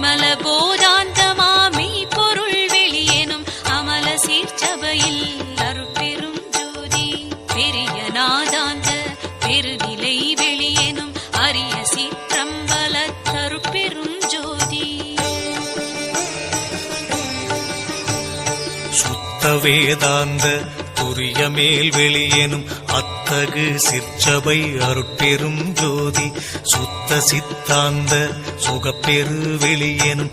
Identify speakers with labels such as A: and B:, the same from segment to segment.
A: விமல போதாந்தமாமி பொருள் வெளியேனும் அமல சீர்ச்சபையில் அருட்பெரும் ஜோதி. பெரிய நாதாந்த பெருநிலை வெளியேனும் அரிய சீற்றம்பல தருப்பெரும் ஜோதி.
B: சுத்த வேதாந்த துரிய மேல் அத் அத்தகு சிற்றபை அருட்பெரும் ஜோதி சுத்த சித்தாந்த சுகப்பெரு வெளியெனும்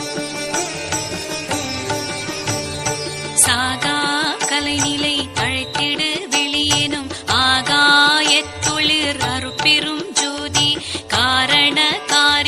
A: கலைநிலை அழைத்திடு வெளியேனும் ஆகாயத் ஆகாயத்தொழிற் அருட்பெரும் ஜோதி காரண காரியம்